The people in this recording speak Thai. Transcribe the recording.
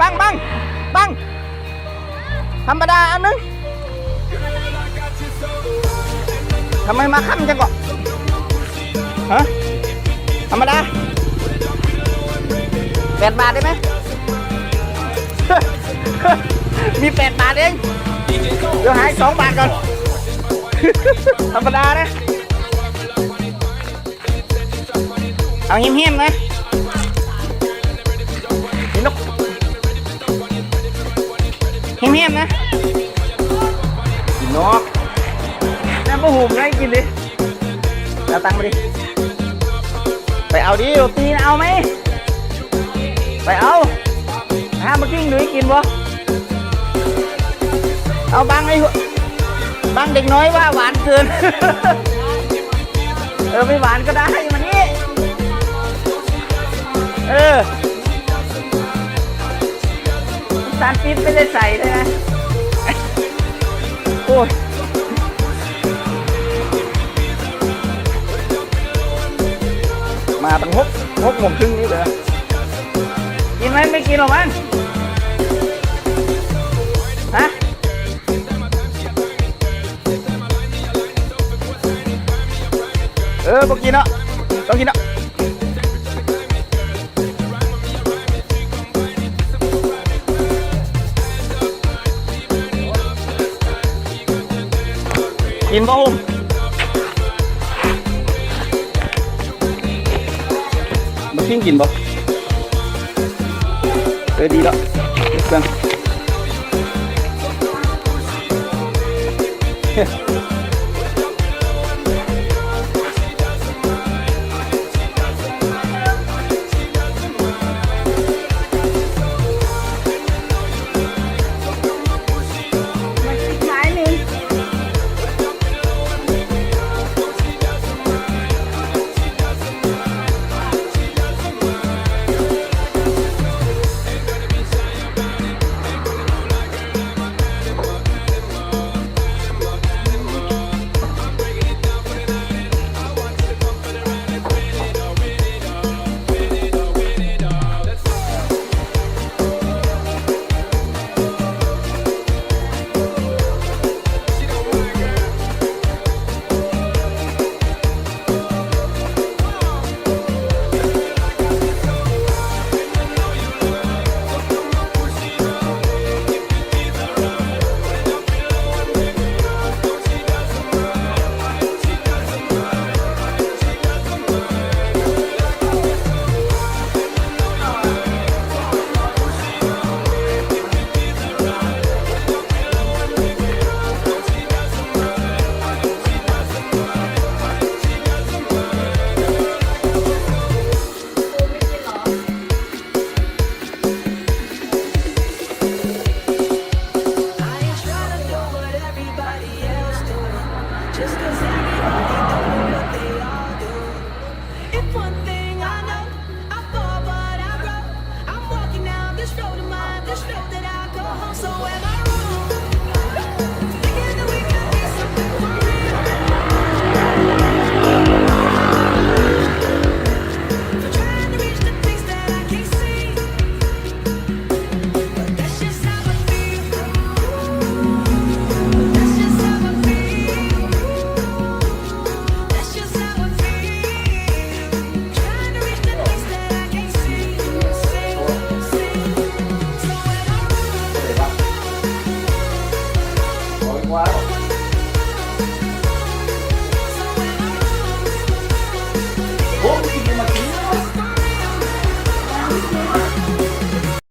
บังบังบังธรรมดาอันนึงทำไมมาค่ำจังก่อฮะธรรมดาแปดบาทได้ไหมมีแปดบาทเองเดี๋ยวหายสองบาทก่อน ธรรมดานะ เอาเหี้ยมๆนะ เหี้ยมๆนะกินนกน้ำปลาหุ่มไงกินดิเอาตังค์มาดิ ไปเอาดิโรตีนะเอาไหม ไปเอาห้ามมากิ้งหรือกินบ่เอาบังไอ้หัวบังเด็กน้อยว่าหวานเกิน เออไม่หวานก็ได้มานี่ เออ น้ำตาลปี๊บไม่ได้ใส่เลยนะโอ้ยมาตั้งหกหกโมงครึ่งนี่เลยกินไหมไม่กินหรอกมั้งฮะเออบอกกินเนาะต้องกินเนาะ กินบ่หุ่มมากินกินบ่ you